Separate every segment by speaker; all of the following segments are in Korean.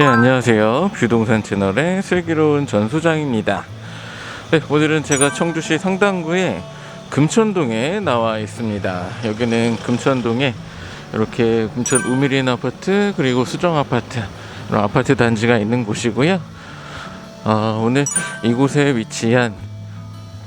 Speaker 1: 네, 안녕하세요. 뷰동산 채널의 슬기로운 전소장입니다. 네, 오늘은 제가 청주시 상당구의 금천동에 나와 있습니다. 여기는 금천동에 이렇게 금천 우미린 아파트 그리고 수정 아파트 이런 아파트 단지가 있는 곳이고요. 아, 오늘 이곳에 위치한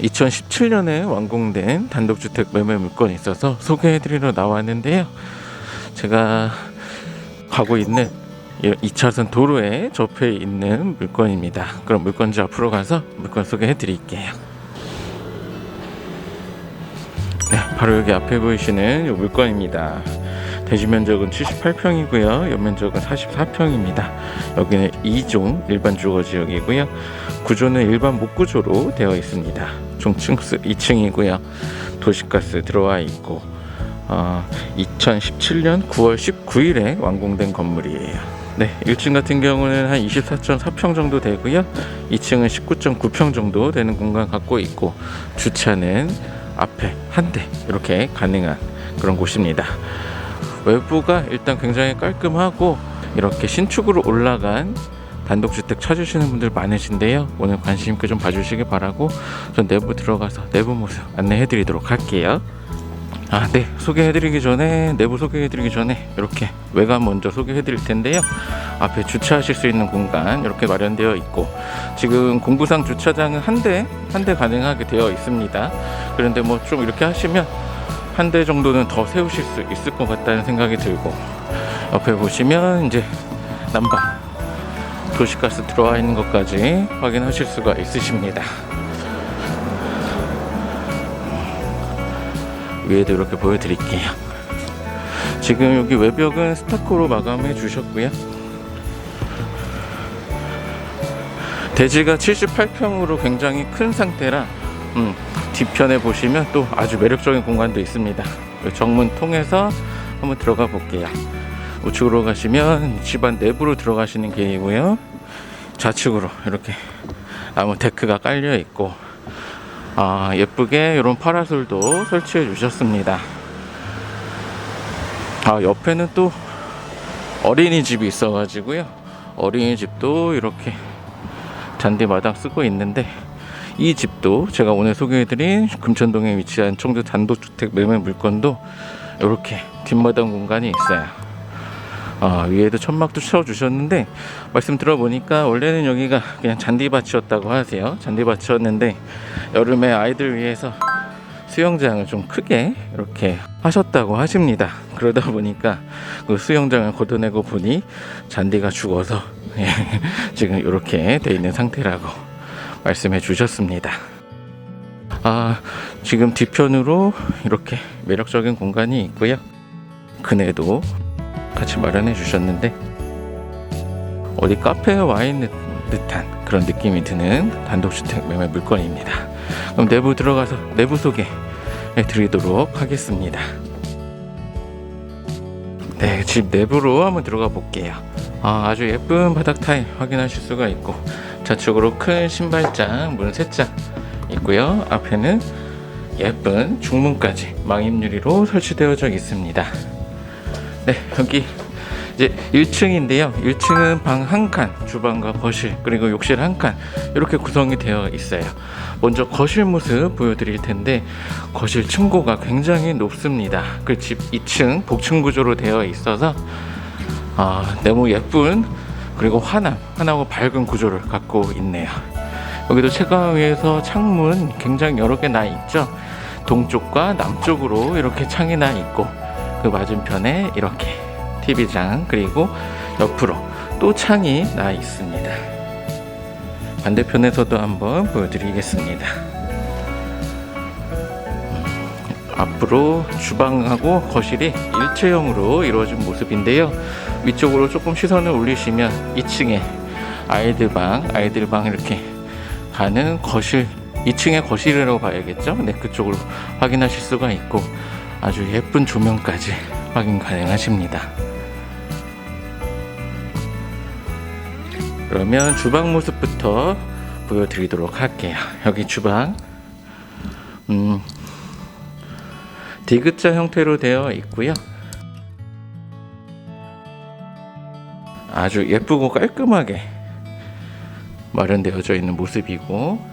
Speaker 1: 2017년에 완공된 단독주택 매매 물건이 있어서 소개해드리러 나왔는데요. 제가 가고 있는 2차선 도로에 접해 있는 물건입니다. 그럼 물건지 앞으로 가서 물건 소개해 드릴게요. 네, 바로 여기 앞에 보이시는 이 물건입니다. 대지 면적은 78평이고요. 연면적은 44평입니다. 여기는 2종 일반 주거 지역이고요. 구조는 일반 목구조로 되어 있습니다. 종층수 2층이고요. 도시가스 들어와 있고 어, 2017년 9월 19일에 완공된 건물이에요. 네, 1층 같은 경우는 한 24.4평 정도 되고요. 2층은 19.9평 정도 되는 공간 갖고 있고 주차는 앞에 한 대 이렇게 가능한 그런 곳입니다. 외부가 일단 굉장히 깔끔하고 이렇게 신축으로 올라간 단독주택 찾으시는 분들 많으신데요. 오늘 관심 있게 좀 봐주시기 바라고 전 내부 들어가서 내부 모습 안내해 드리도록 할게요. 아, 네. 소개해드리기 전에, 내부 소개해드리기 전에, 이렇게 외관 먼저 소개해드릴 텐데요. 앞에 주차하실 수 있는 공간, 이렇게 마련되어 있고, 지금 공구상 주차장은 한 대, 한 대 가능하게 되어 있습니다. 그런데 뭐 좀 이렇게 하시면, 한 대 정도는 더 세우실 수 있을 것 같다는 생각이 들고, 옆에 보시면, 이제, 난방, 도시가스 들어와 있는 것까지 확인하실 수가 있으십니다. 위에도 이렇게 보여드릴게요. 지금 여기 외벽은 스타코로 마감해 주셨고요. 대지가 78평으로 굉장히 큰 상태라 음, 뒤편에 보시면 또 아주 매력적인 공간도 있습니다. 정문 통해서 한번 들어가 볼게요. 우측으로 가시면 집안 내부로 들어가시는 길이고요. 좌측으로 이렇게 나무 데크가 깔려 있고 아, 예쁘게 이런 파라솔도 설치해 주셨습니다. 아, 옆에는 또 어린이집이 있어가지고요. 어린이집도 이렇게 잔디마당 쓰고 있는데 이 집도 제가 오늘 소개해드린 금천동에 위치한 청주 단독주택 매매 물건도 이렇게 뒷마당 공간이 있어요. 아, 위에도 천막도 쳐주셨는데 말씀 들어보니까 원래는 여기가 그냥 잔디밭이었다고 하세요. 잔디밭이었는데 여름에 아이들 위해서 수영장을 좀 크게 이렇게 하셨다고 하십니다. 그러다 보니까 그 수영장을 걷어내고 보니 잔디가 죽어서 예, 지금 이렇게 돼 있는 상태라고 말씀해 주셨습니다. 아, 지금 뒤편으로 이렇게 매력적인 공간이 있고요. 그네도 같이 마련해 주셨는데 어디 카페에 와 있는 듯한 그런 느낌이 드는 단독주택 매매 물건입니다. 그럼 내부 들어가서 내부 소개 드리도록 하겠습니다. 네, 집 내부로 한번 들어가 볼게요. 아, 아주 예쁜 바닥 타일 확인하실 수가 있고 좌측으로 큰 신발장, 문세장 있고요. 앞에는 예쁜 중문까지 망임 유리로 설치되어져 있습니다. 네, 여기 이제 1층인데요. 1층은 방 한 칸, 주방과 거실, 그리고 욕실 한 칸, 이렇게 구성이 되어 있어요. 먼저 거실 모습 보여드릴 텐데, 거실 층고가 굉장히 높습니다. 그 집 2층 복층 구조로 되어 있어서, 아, 너무 예쁜, 그리고 환함, 환하고 밝은 구조를 갖고 있네요. 여기도 채광위에서 창문 굉장히 여러 개 나 있죠. 동쪽과 남쪽으로 이렇게 창이 나 있고, 그 맞은편에 이렇게 TV장 그리고 옆으로 또 창이 나 있습니다. 반대편에서도 한번 보여드리겠습니다. 음, 앞으로 주방하고 거실이 일체형으로 이루어진 모습인데요. 위쪽으로 조금 시선을 올리시면 2층에 아이들 방, 아이들 방 이렇게 가는 거실, 2층의 거실이라고 봐야겠죠? 네, 그쪽으로 확인하실 수가 있고 아주 예쁜 조명까지 확인 가능하십니다. 그러면 주방 모습부터 보여드리도록 할게요. 여기 주방, 음, 디귿자 형태로 되어 있고요. 아주 예쁘고 깔끔하게 마련되어져 있는 모습이고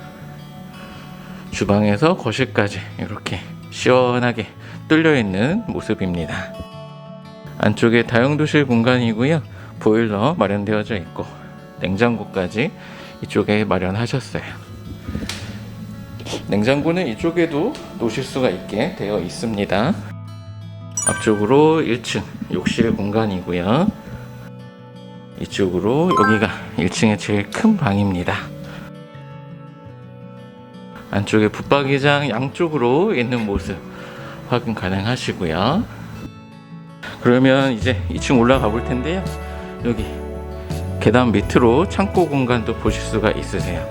Speaker 1: 주방에서 거실까지 이렇게 시원하게 뚫려 있는 모습입니다. 안쪽에 다용도실 공간이고요. 보일러 마련되어져 있고 냉장고까지 이쪽에 마련하셨어요. 냉장고는 이쪽에도 놓으실 수가 있게 되어 있습니다. 앞쪽으로 1층 욕실 공간이고요. 이쪽으로 여기가 1층의 제일 큰 방입니다. 안쪽에 붙박이장 양쪽으로 있는 모습 확인 가능하시고요. 그러면 이제 2층 올라가 볼 텐데요. 여기 계단 밑으로 창고 공간도 보실 수가 있으세요.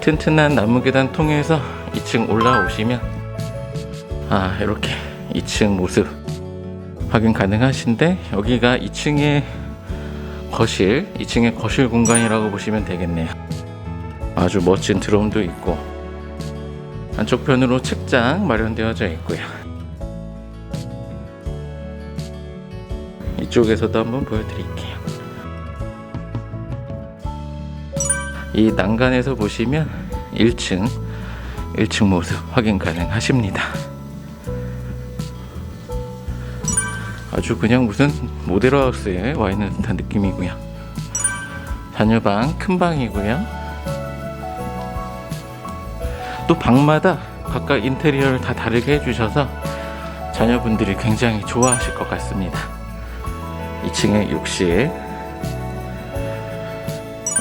Speaker 1: 튼튼한 나무 계단 통해서 2층 올라오시면 아 이렇게 2층 모습 확인 가능하신데 여기가 2층의 거실, 2층의 거실 공간이라고 보시면 되겠네요. 아주 멋진 드럼도 있고 안쪽 편으로 책장 마련되어져 있고요. 이쪽에서도 한번 보여드릴게요. 이 난간에서 보시면 1층, 1층 모습 확인 가능하십니다. 아주 그냥 무슨 모델하우스에 와 있는 듯한 느낌이고요. 자녀방 큰 방이고요. 또 방마다 각각 인테리어를 다 다르게 해주셔서 자녀분들이 굉장히 좋아하실 것 같습니다. 2층에 욕실,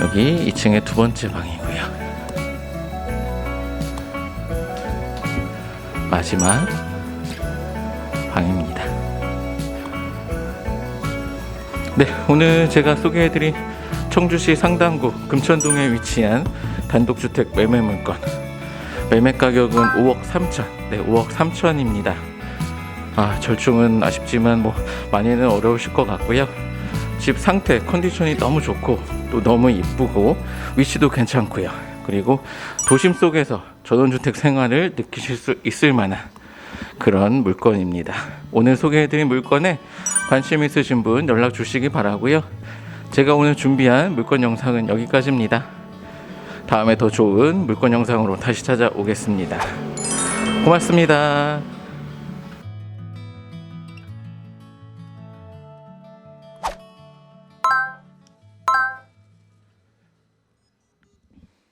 Speaker 1: 여기 2층에 두 번째 방이고요. 마지막 방입니다. 네, 오늘 제가 소개해드린 청주시 상당구 금천동에 위치한 단독주택 매매 물건 매매 가격은 5억 3천, 네, 5억 3천입니다. 아, 절충은 아쉽지만 뭐 많이는 어려우실 것 같고요. 집 상태, 컨디션이 너무 좋고 또 너무 이쁘고 위치도 괜찮고요. 그리고 도심 속에서 전원주택 생활을 느끼실 수 있을 만한 그런 물건입니다. 오늘 소개해드린 물건에 관심 있으신 분 연락 주시기 바라고요. 제가 오늘 준비한 물건 영상은 여기까지입니다. 다음에 더 좋은 물건 영상으로 다시 찾아오겠습니다. 고맙습니다.